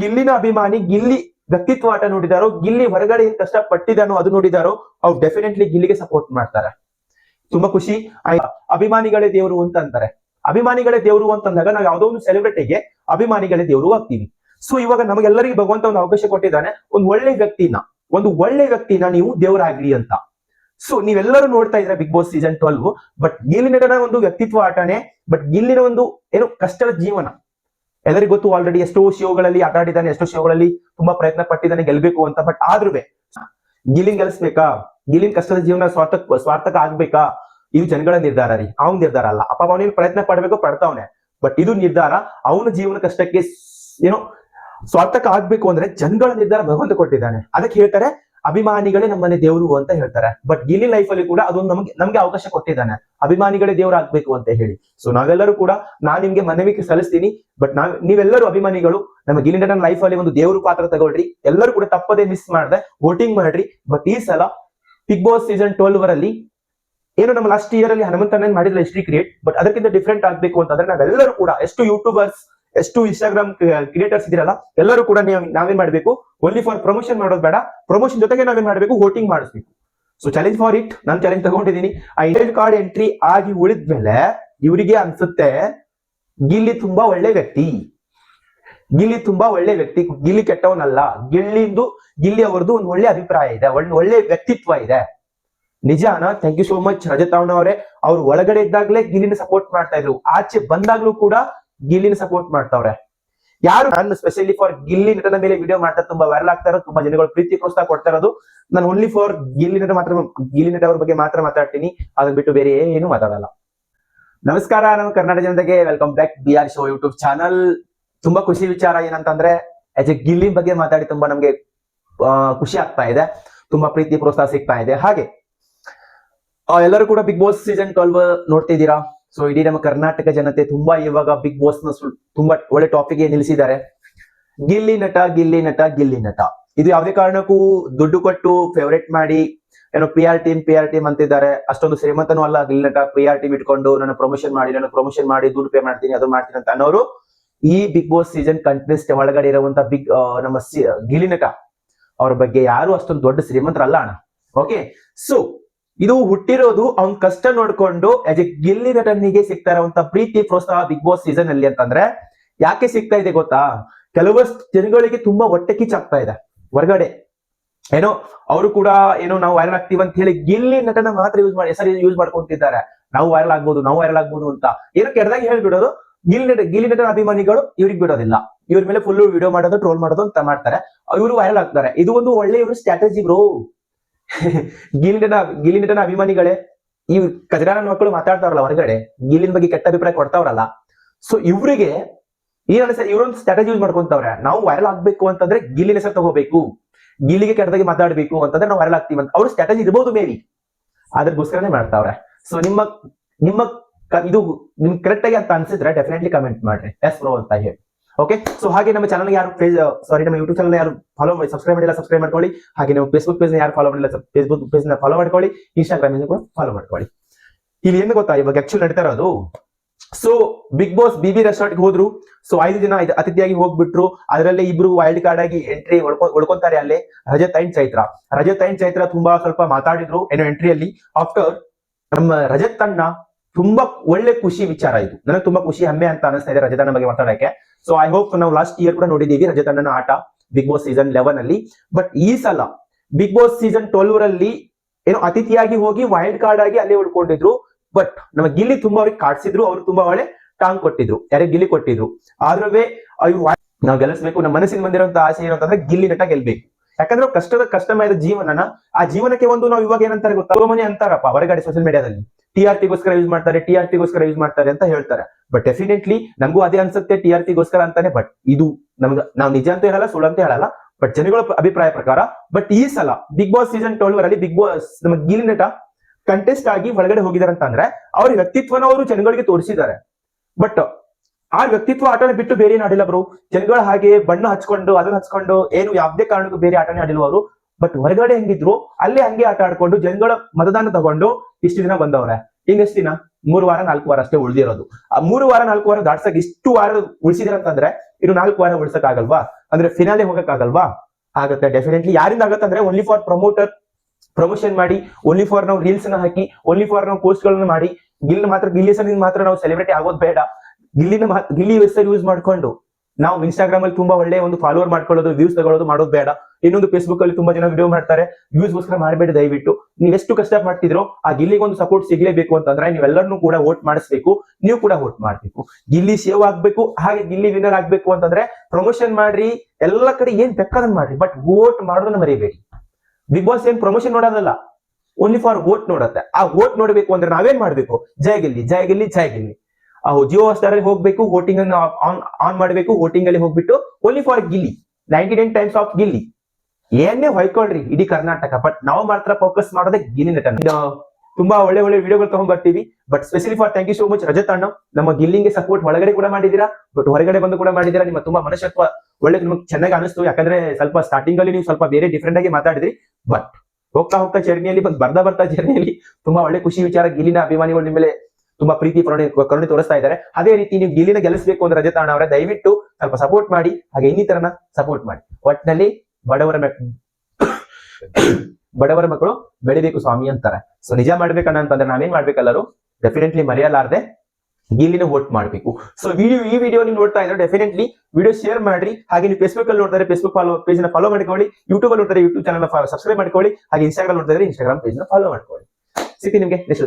ಗಿಲ್ಲಿನ ಅಭಿಮಾನಿ ಗಿಲ್ಲಿ ವ್ಯಕ್ತಿತ್ವ ಆಟ ನೋಡಿದಾರೋ, ಗಿಲ್ಲಿ ಹೊರಗಡೆ ಏನ್ ಕಷ್ಟ ಪಟ್ಟಿದಾನೋ ಅದು ನೋಡಿದಾರೋ, ಅವ್ರು ಡೆಫಿನೆಟ್ಲಿ ಗಿಲ್ಲಿಗೆ ಸಪೋರ್ಟ್ ಮಾಡ್ತಾರೆ. ತುಂಬಾ ಖುಷಿ? ಅಭಿಮಾನಿಗಳೇ ದೇವರು ಅಂತ ಅಂತಾರೆ. ಅಭಿಮಾನಿಗಳೇ ದೇವರು ಅಂತಂದಾಗ ನಾವು ಯಾವ್ದೋ ಒಂದು ಸೆಲೆಬ್ರಿಟಿಗೆ ಅಭಿಮಾನಿಗಳೇ ದೇವರು ಆಗ್ತೀವಿ. ಸೊ ಇವಾಗ ನಮಗೆಲ್ಲರಿಗೂ ಭಗವಂತ ಒಂದು ಅವಕಾಶ ಕೊಟ್ಟಿದ್ದಾನೆ. ಒಂದು ಒಳ್ಳೆ ವ್ಯಕ್ತಿನ, ಒಂದು ಒಳ್ಳೆ ವ್ಯಕ್ತಿನ ನೀವು ದೇವರಾಗ್ಲಿ ಅಂತ. ಸೊ ನೀವೆಲ್ಲರೂ ನೋಡ್ತಾ ಇದ್ರೆ Bigg Boss season twelve but ಗಿಲ್ಲಿನ ಒಂದು ವ್ಯಕ್ತಿತ್ವ ಆಟನೆ ಬಟ್ ಗಿಲ್ಲಿನ ಒಂದು ಏನು ಕಷ್ಟದ ಜೀವನ. ಎಲ್ಲರಿಗೂ ಗೊತ್ತು ಆಲ್ರೆಡಿ ಎಷ್ಟೋ ಶೋಗಳಲ್ಲಿ ಆಟ ಆಡಿದ್ದಾನೆ, ಎಷ್ಟೋ ಶೋಗಳಲ್ಲಿ ತುಂಬಾ ಪ್ರಯತ್ನ ಪಟ್ಟಿದ್ದಾನೆ, ಗೆಲ್ಬೇಕು ಅಂತ ಬಟ್ ಆದ್ರೂ ಗಿಲಿಂಗ್ ಗೆಲ್ಸ್ಬೇಕಾ? ಗಿಲಿಂಗ್ ಕಷ್ಟದ ಜೀವನ ಸ್ವಾರ್ಥ ಸ್ವಾರ್ಥಕ ಆಗ್ಬೇಕಾ? ಇದು ಜನಗಳ ನಿರ್ಧಾರ ರೀ, ಅವ್ನ ನಿರ್ಧಾರ ಅಲ್ಲ. ಅಪ್ಪ ಅವನೇನು ಪ್ರಯತ್ನ ಪಡ್ಬೇಕು, ಪಡ್ತಾವನೆ. ಬಟ್ ಇದು ನಿರ್ಧಾರ ಅವನ ಜೀವನ ಕಷ್ಟಕ್ಕೆ, ಏನೋ ಸ್ವಾರ್ಥಕ ಆಗ್ಬೇಕು ಅಂದ್ರೆ ಜನಗಳ ನಿರ್ಧಾರ ಭಗವಂತ ಕೊಟ್ಟಿದ್ದಾನೆ. ಅದಕ್ಕೆ ಹೇಳ್ತಾರೆ ಅಭಿಮಾನಿಗಳೇ ನಮ್ಮನೆ ದೇವರು ಅಂತ ಹೇಳ್ತಾರೆ. ಬಟ್ ಇಲ್ಲಿ ಲೈಫ್ ಅಲ್ಲಿ ಕೂಡ ಅದೊಂದು ನಮ್ಗೆ ನಮ್ಗೆ ಅವಕಾಶ ಕೊಟ್ಟಿದ್ದಾನೆ. ಅಭಿಮಾನಿಗಳೇ ದೇವ್ರು ಆಗ್ಬೇಕು ಅಂತ ಹೇಳಿ. ಸೊ ನಾವೆಲ್ಲರೂ ಕೂಡ ನಾನ್ ನಿಮ್ಗೆ ಮನವಿ ಸಲ್ಲಿಸ್ತೀನಿ. ಬಟ್ ನಾವ್, ನೀವೆಲ್ಲರೂ ಅಭಿಮಾನಿಗಳು ನಮ್ಮ ಗಿಲ್ಲಿ ಲೈಫ್ ಅಲ್ಲಿ ಒಂದು ದೇವರು ಪಾತ್ರ ತಗೊಳ್ರಿ. ಎಲ್ಲರೂ ಕೂಡ ತಪ್ಪದೇ ಮಿಸ್ ಮಾಡದೆ ವೋಟಿಂಗ್ ಮಾಡ್ರಿ. ಬಟ್ ಈ ಸಲ ಬಿಗ್ ಬಾಸ್ ಸೀಸನ್ ಟ್ವೆಲ್ವ್ ರಲ್ಲಿ ಏನು ನಮ್ಮ ಲಾಸ್ಟ್ ಇಯರ್ ಅಲ್ಲಿ ಹನುಮಂತನ ಮಾಡಿದ್ರೆ ಹಿಸ್ಟ್ರಿ ಕ್ರಿಯೇಟ್ ಬಟ್ ಅದಕ್ಕಿಂತ ಡಿಫ್ರೆಂಟ್ ಆಗ್ಬೇಕು ಅಂತಂದ್ರೆ ನಾವೆಲ್ಲರೂ ಕೂಡ, ಎಷ್ಟು ಯೂಟ್ಯೂಬರ್ಸ್ ಎಷ್ಟು ಇನ್ಸ್ಟಾಗ್ರಾಮ್ ಕ್ರಿಯೇಟರ್ಸ್ ಇದಿರಲ್ಲ ಎಲ್ಲರೂ ಕೂಡ ನೀವು, ನಾವೇನ್ ಮಾಡ್ಬೇಕು? ಓನ್ಲಿ ಫಾರ್ ಪ್ರಮೋಷನ್ ಮಾಡೋದು ಬೇಡ. ಪ್ರಮೋಷನ್ ಜೊತೆಗೆ ನಾವೇನ್ ಮಾಡಬೇಕು? ವೋಟಿಂಗ್ ಮಾಡಿಸ್ಬೇಕು. ಸೊ ಚಾಲೆಂಜ್ ಫಾರ್ ಇಟ್ ನಾನು ಚಾಲೆಂಜ್ ತಗೊಂಡಿದ್ದೀನಿ ಆ ಇಂಟರ್ ಕಾರ್ಡ್ ಎಂಟ್ರಿ ಆಗಿ ಉಳಿದ್ಮೇಲೆ ಇವರಿಗೆ ಅನ್ಸುತ್ತೆ, ಗಿಲ್ಲಿ ತುಂಬಾ ಒಳ್ಳೆ ವ್ಯಕ್ತಿ. ಗಿಲ್ಲಿ ತುಂಬಾ ಒಳ್ಳೆ ವ್ಯಕ್ತಿ. ಗಿಲ್ಲಿ ಕೆಟ್ಟವನಲ್ಲ. ಗಿಲ್ಲಿಂದು, ಗಿಲ್ಲಿ ಅವರದು ಒಂದು ಒಳ್ಳೆ ಅಭಿಪ್ರಾಯ ಇದೆ. ಒಳ್ಳೆ ಒಳ್ಳೆ ವ್ಯಕ್ತಿತ್ವ ಇದೆ. ನಿಜಾನ? Thank you so much Rajat ಅವರೇ. ಅವ್ರು ಒಳಗಡೆ ಇದ್ದಾಗ್ಲೇ ಗಿಲ್ಲಿನ ಸಪೋರ್ಟ್ ಮಾಡ್ತಾ ಇದ್ರು. ಆಚೆ ಬಂದಾಗ್ಲೂ ಕೂಡ ಗಿಲ್ಲಿನ ಸಪೋರ್ಟ್ ಮಾಡ್ತಾವ್ರೆ. ಯಾರು ನಾನು ಸ್ಪೆಷಲಿ ಫಾರ್ ಗಿಲ್ಲಿ ನಟನ ಮೇಲೆ ವಿಡಿಯೋ ಮಾಡ್ತಾ ತುಂಬಾ ವೈರಲ್ ಆಗ್ತಾ ಇರೋದು, ತುಂಬಾ ಜನಗಳು ಪ್ರೀತಿ ಪ್ರೋತ್ಸಾಹ ಕೊಡ್ತಾ ಇರೋದು. ನಾನು ಓನ್ಲಿ ಫಾರ್ ಗಿಲ್ಲಿ ನಟ ಮಾತ್ರ, ಗಿಲ್ಲಿ ನಟ ಅವ್ರ ಬಗ್ಗೆ ಮಾತ್ರ ಮಾತಾಡ್ತೀನಿ. ಅದನ್ನ ಬಿಟ್ಟು ಬೇರೆ ಏನು ಮಾತಾಡಲ್ಲ. ನಮಸ್ಕಾರ, ನಾನು ಕರ್ನಾಟಕ ಜನತೆಗೆ welcome back B R show YouTube channel ತುಂಬಾ ಖುಷಿ ವಿಚಾರ ಏನಂತಂದ್ರೆ ಆಸ್ ಎ ಗಿಲ್ಲಿ ಬಗ್ಗೆ ಮಾತಾಡಿ ತುಂಬಾ ನಮ್ಗೆ ಖುಷಿ ಆಗ್ತಾ ಇದೆ. ತುಂಬಾ ಪ್ರೀತಿ ಪ್ರೋತ್ಸಾಹ ಸಿಗ್ತಾ ಇದೆ. ಹಾಗೆ ಎಲ್ಲರೂ ಕೂಡ ಬಿಗ್ ಬಾಸ್ ಸೀಸನ್ ಟ್ವೆಲ್ವ್ ನೋಡ್ತಿದ್ದೀರಾ? ಸೊ ಇಡೀ ನಮ್ಮ ಕರ್ನಾಟಕ ಜನತೆ ತುಂಬಾ ಇವಾಗ ಬಿಗ್ ಬಾಸ್ನ ತುಂಬಾ ಒಳ್ಳೆ ಟಾಪಿಕ್ ನಿಲ್ಲಿಸಿದ್ದಾರೆ ಗಿಲ್ಲಿ ನಟ ಗಿಲ್ಲಿ ನಟ ಗಿಲ್ಲಿ ನಟ. ಇದು ಯಾವುದೇ ಕಾರಣಕ್ಕೂ ದುಡ್ಡು ಕೊಟ್ಟು ಫೇವರೇಟ್ ಮಾಡಿ, ಏನೋ P R team P R team ಅಂತಿದ್ದಾರೆ. ಅಷ್ಟೊಂದು ಶ್ರೀಮಂತನೂ ಅಲ್ಲ, ಗಿಲ್ಲಿ ನಟ ಪಿ ಆರ್ ಟೀಮ್ ಇಟ್ಕೊಂಡು ನಾನು ಪ್ರಮೋಷನ್ ಮಾಡಿ ನಾನು ಪ್ರಮೋಷನ್ ಮಾಡಿ, ದುಡ್ಡು ಪೇ ಮಾಡ್ತೀನಿ, ಅದು ಮಾಡ್ತೀನಿ ಅಂತ ಅನ್ನೋರು ಈ ಬಿಗ್ ಬಾಸ್ ಸೀಸನ್ ಕಂಟೆಸ್ಟ್ ಒಳಗಡೆ ಇರುವಂತ ಬಿಗ್ ನಮ್ಮ ಗಿಲ್ಲಿ ನಟ. ಅವ್ರ ಬಗ್ಗೆ ಯಾರು ಅಷ್ಟೊಂದು ದೊಡ್ಡ ಶ್ರೀಮಂತರಲ್ಲ ಅಣ್ಣ. ಓಕೆ ಸೊ ಇದು ಹುಟ್ಟಿರೋದು ಅವ್ನ್ ಕಷ್ಟ ನೋಡ್ಕೊಂಡು ಆಸ್ ಎ ಗಿಲ್ಲಿ ನಟನಿಗೆ ಸಿಗ್ತಾ ಇರುವಂತ ಪ್ರೀತಿ ಪ್ರೋತ್ಸಾಹ ಬಿಗ್ ಬಾಸ್ ಸೀಸನ್ ಅಲ್ಲಿ ಅಂತಂದ್ರೆ ಯಾಕೆ ಸಿಗ್ತಾ ಇದೆ ಗೊತ್ತಾ? ಕೆಲವಷ್ಟು ಜನಗಳಿಗೆ ತುಂಬಾ ಹೊಟ್ಟೆ ಕಿಚ್ಚಾಗ್ತಾ ಇದೆ ಹೊರಗಡೆ. ಏನೋ ಅವರು ಕೂಡ ಏನೋ ನಾವು ವೈರಲ್ ಆಗ್ತೀವಿ ಅಂತ ಹೇಳಿ ಗಿಲ್ಲಿ ನಟನ ಮಾತ್ರ ಯೂಸ್ ಮಾಡಿ ಹೆಸರು ಯೂಸ್ ಮಾಡ್ಕೊಂತಿದ್ದಾರೆ. ನಾವು ವೈರಲ್ ಆಗ್ಬೋದು, ನಾವು ವೈರಲ್ ಆಗ್ಬೋದು ಅಂತ. ಏನೋ ಕೆಟ್ಟದಾಗಿ ಹೇಳ್ಬಿಡೋದು, ಗಿಲ್ಲಿ ನಟ, ಗಿಲ್ಲಿ ನಟನ ಅಭಿಮಾನಿಗಳು ಇವ್ರಿಗೆ ಬಿಡೋದಿಲ್ಲ. ಇವ್ರ ಮೇಲೆ ಫುಲ್ ವಿಡಿಯೋ ಮಾಡೋದು ಟ್ರೋಲ್ ಮಾಡೋದು ಅಂತ ಮಾಡ್ತಾರೆ. ಇವರು ವೈರಲ್ ಆಗ್ತಾರೆ. ಇದು ಒಂದು ಒಳ್ಳೆ ಇವರು ಸ್ಟ್ರಾಟಜಿ ಬ್ರೋ ಗಿಲ್ಲಿ ಗಿಲ್ಲಿನ ಗಿಲ್ಲಿ ಅಭಿಮಾನಿಗಳೇ, ಈ ಕಜರಾನ ಮಕ್ಕಳು ಮಾತಾಡ್ತಾರಲ್ಲ ಹೊರಗಡೆ, ಗಿಲ್ಲಿನ ಬಗ್ಗೆ ಕೆಟ್ಟ ಅಭಿಪ್ರಾಯ ಕೊಡ್ತಾವ್ರಲ್ಲ. ಸೊ ಇವ್ರಿಗೆ ಏನಂದ್ರೆ ಸರ್ ಇವರೊಂದು ಸ್ಟ್ರಾಟಜಿ ಯೂಸ್ ಮಾಡ್ಕೊಂತವ್ರೆ. ನಾವು ವೈರಲ್ ಆಗ್ಬೇಕು ಅಂತಂದ್ರೆ ಗಿಲ್ಲಿನ ಹೆಸರು ತಗೋಬೇಕು. ಗಿಲ್ಲಿಗೆ ಕೆಟ್ಟದಾಗಿ ಮಾತಾಡ್ಬೇಕು ಅಂತಂದ್ರೆ ನಾವು ವೈರಲ್ ಆಗ್ತೀವಿ ಅಂತ. ಅವ್ರ ಸ್ಟ್ರಾಟಜಿ ಇರ್ಬೋದು ಮೇಬಿ. ಅದ್ರಗೋಸ್ಕರನೇ ಮಾಡ್ತಾವ್ರೆ. ಸೊ ನಿಮ್ಮ ನಿಮ್ಮ ಇದು ನಿಮ್ ಕರೆಕ್ಟ್ ಆಗಿ ಅಂತ ಅನ್ಸಿದ್ರೆ ಡೆಫಿನೆಟ್ಲಿ ಕಮೆಂಟ್ ಮಾಡ್ರಿ. ಎಸ್ ಪ್ರೋ ಅಂತ ಹೇಳಿ. ಓಕೆ ಸೊ ಹಾಗೆ ನಮ್ಮ ಚಾನಲ್ ಯಾರು ಪೇಜ್ ಸಾರಿ ನಮ್ಮ ಯೂಟ್ಯೂಬ್ ಚಾನಲ್ ಯಾರು ಫಾಲೋ ಮಾಡಿ ಸಬ್ಸ್ಕ್ರೈಬ್ ಮಾಡಿಲ್ಲ ಸಬ್ಸ್ಕ್ರೈಬ್ ಮಾಡ್ಕೊಳ್ಳಿ. ಹಾಗೆ ನಮ್ಮ ಫೇಸ್ಬುಕ್ ಪೇಜ್ ಯಾರು ಫಾಲೋ ಮಾಡಿಲ್ಲ ಫೇಸ್ಬುಕ್ ಪೇಜ್ನ ಫಾಲೋ ಮಾಡ್ಕೊಳ್ಳಿ. ಇನ್ಸ್ಟಾಗ್ರಾಮ್ ಕೂಡ ಫಾಲೋ ಮಾಡ್ಕೊಳ್ಳಿ. ಇಲ್ಲಿ ಏನು ಗೊತ್ತಾ? ಇವಾಗ ಆಕ್ಚುಲಿ ನಡೀತಾ ಇರೋದು. So Bigg Boss B B resort ಹೋದ್ರು. ಸೊ ಐದು ದಿನ ಅತಿಥಿಯಾಗಿ ಹೋಗ್ಬಿಟ್ರು. ಅದರಲ್ಲಿ ಇಬ್ರು ವೈಲ್ಡ್ ಕಾರ್ಡ್ ಆಗಿ ಎಂಟ್ರಿ ಉಳ್ಕೊಂತಾರೆ ಅಲ್ಲಿ ರಜತ್ ಅಂಡ್ ಚೈತ್ರ. ರಜತ್ ಅಂಡ್ ಚೈತ್ರ ತುಂಬಾ ಸ್ವಲ್ಪ ಮಾತಾಡಿದ್ರು. ಏನೋ ಎಂಟ್ರಿಯಲ್ಲಿ ಆಫ್ಟರ್ ನಮ್ಮ ರಜತ್ ಅಣ್ಣ ತುಂಬಾ ಒಳ್ಳೆ ಖುಷಿ ವಿಚಾರ ಇದು. ನನಗೆ ತುಂಬಾ ಖುಷಿ, ಹೆಮ್ಮೆ ಅಂತ ಅನಿಸ್ತಾ ಇದೆ ಬಗ್ಗೆ ಮಾತಾಡಕ್ಕೆ. ಸೊ ಐ ಹೋಪ್ ನಾವು ಲಾಸ್ಟ್ ಇಯರ್ ಕೂಡ ನೋಡಿದೀವಿ ರಜತ್ ಅಣ್ಣನ ಆಟ ಬಿಗ್ ಬಾಸ್ ಸೀಸನ್ ಲೆವೆನ್ ಅಲ್ಲಿ. ಬಟ್ ಈ ಸಲ ಬಿಗ್ ಬಾಸ್ ಸೀಸನ್ ಟ್ವೆಲ್ವ್ ರಲ್ಲಿ ಏನೋ ಅತಿಥಿಯಾಗಿ ಹೋಗಿ ವೈಲ್ಡ್ ಕಾರ್ಡ್ ಆಗಿ ಅಲ್ಲಿ ಉಳ್ಕೊಂಡಿದ್ರು. ಬಟ್ ನಮ್ಮ ಗಿಲ್ಲಿ ತುಂಬಾ ಅವ್ರಿಗೆ ಕಾಡ್ಸಿದ್ರು, ಅವ್ರು ತುಂಬಾ ಒಳ್ಳೆ ಟಾಂಗ್ ಕೊಟ್ಟಿದ್ರು, ಯಾರೇ ಗಿಲ್ಲಿ ಕೊಟ್ಟಿದ್ರು. ಆದ್ರೂ ನಾವು ಗೆಲ್ಲಿಸ್ಬೇಕು, ನಮ್ಮ ಮನಸ್ಸಿಗೆ ಬಂದಿರುವಂತ ಆಸೆ ಏನು ಅಂತಂದ್ರೆ ಗಿಲ್ಲಿ ನಟ ಗೆಲ್ಬೇಕು. ಯಾಕಂದ್ರೆ ಅವ್ರು ಕಷ್ಟದ, ಕಷ್ಟಮಯದ ಜೀವನನ ಆ ಜೀವನಕ್ಕೆ ಒಂದು ನಾವು ಇವಾಗ ಏನಂತಾರೆ ಗೊತ್ತಾ? ಮನೆ ಅಂತಾರಪ್ಪ ಹೊರಗಡೆ ಸೋಷಿಯಲ್ ಮೀಡಿಯಾದಲ್ಲಿ ಟಿ ಆರ್ ಟಿಗೋಸ್ಕರ ಯೂಸ್ ಮಾಡ್ತಾರೆ ಟಿ ಆರ್ ಟಿಗೋಸ್ಕರ ಯೂಸ್ ಮಾಡ್ತಾರೆ ಅಂತ ಹೇಳ್ತಾರೆ. ಬಟ್ ಡೆಫಿನೆಟ್ಲಿ ನಮಗೂ ಅದೇ ಅನ್ಸುತ್ತೆ ಟಿ ಆರ್ ಟಿಗೋಸ್ಕರ ಅಂತಾನೆ ಬಟ್ ಇದು ನಮ್ಗೆ, ನಾವು ನಿಜ ಅಂತ ಹೇಳಲ್ಲ, ಸುಳ್ಳು ಅಂತ ಹೇಳಲ್ಲ ಬಟ್ ಜನಗಳ ಅಭಿಪ್ರಾಯ ಪ್ರಕಾರ ಬಟ್ ಈ ಸಲ ಬಿಗ್ ಬಾಸ್ ಸೀಸನ್ ಟ್ವೆಲ್ವ್ ಅಲ್ಲಿ ಬಿಗ್ ಬಾಸ್ ನಮ್ಮ ಗಿಲ್ಲಿ ನಟ ಕಂಟೆಸ್ಟ್ ಆಗಿ ಒಳಗಡೆ ಹೋಗಿದ್ದಾರೆ ಅಂತಂದ್ರೆ, ಅವ್ರ ವ್ಯಕ್ತಿತ್ವನ ಅವರು ಜನಗಳಿಗೆ ತೋರಿಸಿದ್ದಾರೆ. ಬಟ್ ಆ ವ್ಯಕ್ತಿತ್ವ ಆಟನ ಬಿಟ್ಟು ಬೇರೆ ಏನು ಆಡಿಲ್ಲ ಬ್ರೋ ಜನಗಳ ಹಾಗೆ ಬಣ್ಣ ಹಚ್ಕೊಂಡು, ಅದನ್ನ ಹಚ್ಕೊಂಡು, ಏನು ಯಾವ್ದೇ ಕಾರಣಕ್ಕೂ ಬೇರೆ ಆಟನೇ ಆಡಿಲ್ಲ ಅವರು. ಬಟ್ ಹೊರಗಡೆ ಹೆಂಗಿದ್ರು, ಅಲ್ಲೇ ಹಂಗೆ ಆಟ ಆಡ್ಕೊಂಡು ಜನಗಳ ಮತದಾನ ತಗೊಂಡು ಇಷ್ಟು ದಿನ ಬಂದವ್ರೆ. ಇನ್ನೆಷ್ಟು ದಿನ? ಮೂರು ವಾರ, ನಾಲ್ಕು ವಾರ ಅಷ್ಟೇ ಉಳಿದಿರೋದು. ಆ ಮೂರು ವಾರ, ನಾಲ್ಕು ವಾರ ದಾಟ್ಸಕ್ ಇಷ್ಟು ವಾರ ಉಳಿಸಿದ್ರ ಅಂತಂದ್ರೆ ಇನ್ನು ನಾಲ್ಕು ವಾರ ಉಳ್ಸಕ್ ಆಗಲ್ವಾ ಅಂದ್ರೆ ಫಿನಾಲೆ ಹೋಗಕ್ಕಾಗಲ್ವಾ? ಆಗತ್ತೆ. ಡೆಫಿನೆಟ್ಲಿ ಯಾರಿಂದ ಆಗತ್ತೆ ಅಂದ್ರೆ ಓನ್ಲಿ ಫಾರ್ ಪ್ರಮೋಟರ್ ಪ್ರಮೋಷನ್ ಮಾಡಿ ಓನ್ಲಿ ಫಾರ್ ನಾವು ರೀಲ್ಸ್ನ ಹಾಕಿ ಓನ್ಲಿ ಫಾರ್ ನಾವು ಪೋಸ್ಟ್ ಗಳನ್ನ ಮಾಡಿ ಗಿಲ್ ಮಾತ್ರ, ಗಿಲ್ಲಿ ಮಾತ್ರ ನಾವು ಸೆಲೆಬ್ರಿಟಿ ಆಗೋದು ಬೇಡ. ಗಿಲ್ಲಿನ ಗಿಲ್ಲಿ ಹೆಸರು ಯೂಸ್ ಮಾಡ್ಕೊಂಡು. ನಾವು ಇನ್ಸ್ಟಾಗ್ರಾಮ್ ಅಲ್ಲಿ ತುಂಬಾ ಒಳ್ಳೆ ಒಂದು ಫಾಲೋವರ್ ಮಾಡ್ಕೊಳ್ಳೋದು ವ್ಯೂಸ್ ತಗೊಳ್ಳೋದು ಮಾಡೋದು ಬೇಡ. ಇನ್ನೊಂದು ಫೇಸ್ಬುಕ್ ಅಲ್ಲಿ ತುಂಬಾ ಜನ ವಿಡಿಯೋ ಮಾಡ್ತಾರೆ. ವ್ಯೂಸ್ ಗೋಸ್ಕರ ಮಾಡಬೇಡಿ ದಯವಿಟ್ಟು. ನೀವು ಎಷ್ಟು ಕಷ್ಟ ಮಾಡ್ತಿದ್ರೋ ಆ ಗಿಲ್ಲಿಗೆ ಒಂದು ಸಪೋರ್ಟ್ ಸಿಗ್ಲೇಬೇಕು ಅಂತಂದ್ರೆ ನೀವೆಲ್ಲರನ್ನೂ ಕೂಡ ವೋಟ್ ಮಾಡಿಸ್ಬೇಕು. ನೀವು ಕೂಡ ವೋಟ್ ಮಾಡ್ಬೇಕು. ಗಿಲ್ಲಿ ಸೇವ್ ಆಗ್ಬೇಕು, ಹಾಗೆ ಗಿಲ್ಲಿ ವಿನ್ನರ್ ಆಗ್ಬೇಕು ಅಂತಂದ್ರೆ ಪ್ರಮೋಷನ್ ಮಾಡ್ರಿ. ಎಲ್ಲ ಕಡೆ ಏನ್ ಬೇಕಾದನ್ ಮಾಡ್ರಿ. ಬಟ್ ವೋಟ್ ಮಾಡೋದನ್ನ ಮರಿಬೇಡಿ. ಬಿಗ್ ಬಾಸ್ ಏನ್ ಪ್ರಮೋಷನ್ ನೋಡೋದಲ್ಲ. ಓನ್ಲಿ ಫಾರ್ ವೋಟ್ ನೋಡತ್ತೆ. ಆ ವೋಟ್ ನೋಡಬೇಕು ಅಂದ್ರೆ ನಾವೇನ್ ಮಾಡ್ಬೇಕು? ಜಯ ಗಿಲ್ಲಿ ಜಯ ಗೆಲ್ಲಿ ಜಯ ಗೆಲ್ಲಿ ಆ ಜಿಯೋ ಸ್ಟಾರ್ ಅಲ್ಲಿ ಹೋಗ್ಬೇಕು ವೋಟಿಂಗ್ ಅನ್ನು ಆನ್ ಆನ್ ಮಾಡಬೇಕು ವೋಟಿಂಗ್ ಅಲ್ಲಿ ಹೋಗ್ಬಿಟ್ಟು only for Gilli ninety nine times of Gilli ಏನೇ ಹೊಯ್ಕೊಳ್ರಿ, ಇಡೀ ಕರ್ನಾಟಕ ಬಟ್ ನಾವು ಮಾತ್ರ ಫೋಕಸ್ ಮಾಡೋದೇ ಗಿಲ್ಲಿ ನಟನ. ತುಂಬಾ ಒಳ್ಳೆ ಒಳ್ಳೆ ವಿಡಿಯೋಗಳು ತಗೊಂಡ್ ಬರ್ತೀವಿ but specially for thank you so much Rajat ಅಣ್ಣ ನಮ್ಮ ಗಿಲ್ಲಿಂಗೆ ಸಪೋರ್ಟ್ ಒಳಗಡೆ ಕೂಡ ಮಾಡಿದೀರಾ ಬಟ್ ಹೊರಗಡೆ ಬಂದು ಕೂಡ ಮಾಡಿದೀರಾ ನಿಮ್ಮ ತುಂಬಾ ಮನಶತ್ವ ಒಳ್ಳೆ ನಿಮ್ಗೆ ಚೆನ್ನಾಗಿ ಅನಿಸ್ತು, ಯಾಕಂದ್ರೆ ಸ್ವಲ್ಪ ಸ್ಟಾರ್ಟಿಂಗ್ ಅಲ್ಲಿ ನೀವು ಸ್ವಲ್ಪ ಬೇರೆ ಡಿಫ್ರೆಂಟ್ ಆಗಿ ಮಾತಾಡಿದ್ರಿ ಬಟ್ ಹೋಗ್ತಾ ಹೋಗ್ತಾ ಜರ್ನಿಯಲ್ಲಿ ಬರ್ತಾ ಬರ್ತಾ ಜರ್ನಿಯಲ್ಲಿ ತುಂಬಾ ಒಳ್ಳೆ ಖುಷಿ ವಿಚಾರ ಗಿಲ್ಲಿನ ಅಭಿಮಾನಿಗಳು ನಿಮ್ಮ ಮೇಲೆ ತುಂಬಾ ಪ್ರೀತಿ ಕರುಣೆ ತೋರಿಸ್ತಾ ಇದ್ದಾರೆ. ಅದೇ ರೀತಿ ನೀವು ಗಿಲ್ಲಿನ ಗೆಲ್ಲಿಸಬೇಕು ಅಂದ್ರೆ ರಜತ ಅಣ್ಣ ಅವರೇ, ದಯವಿಟ್ಟು ಸ್ವಲ್ಪ ಸಪೋರ್ಟ್ ಮಾಡಿ, ಹಾಗೆ ಇನ್ನಿತರನ ಸಪೋರ್ಟ್ ಮಾಡಿ. ಒಟ್ಟಿನಲ್ಲಿ ಬಡವರ ಬಡವರ ಮಕ್ಕಳು ಬೆಳಿಬೇಕು ಸ್ವಾಮಿ ಅಂತಾರೆ. ಸೊ ನಿಜ ಮಾಡ್ಬೇಕಣ್ಣ ಅಂತಂದ್ರೆ ನಾವೇನ್ ಮಾಡ್ಬೇಕಲ್ಲರೂ? ಡೆಫಿನೆಟ್ಲಿ ಮರೆಯಲಾರ್ದೆ ಗಿಲ್ಲಿನ ವೋಟ್ ಮಾಡಬೇಕು. ಸೊ ವಿಡಿಯೋ ಈ ವಿಡಿಯೋ ನೀವು ನೋಡ್ತಾ ಇದ್ರೆ ಡೆಫಿನೆಟ್ಲಿ ವಿಡಿಯೋ ಶೇರ್ ಮಾಡಿ ಹಾಗೆ ನೀವು ಫೇಸ್ಬುಕ್ ಅಲ್ಲಿ ನೋಡ್ತಾರೆ ಫೇಸ್ಬುಕ್ ಫಾಲೋ ಪೇಜ್ನ ಫಾಲೋ ಮಾಡ್ಕೊಳ್ಳಿ. ಯೂಟ್ಯೂಬ್ ಅಲ್ಲಿ ನೋಡ್ತಾರೆ ಯೂಟ್ಯೂಬ್ ಚಾನಲ್ ಸಬ್ಸ್ಕ್ರೈಬ್ ಮಾಡ್ಕೊಳ್ಳಿ. ಹಾಗೆ ಇನ್ಸ್ಟಾಗ್ರಾಮ್ ನೋಡಿದ್ರೆ ಇನ್ಸ್ಟಾಗ್ರಾಮ್ ಪೇಜ್ನ ಫಾಲೋ ಮಾಡ್ಕೊಳ್ಳಿ. ಸಿಗ್ತೀನಿ ನಿಮಗೆ, ನೆಕ್ಸ್ಟ್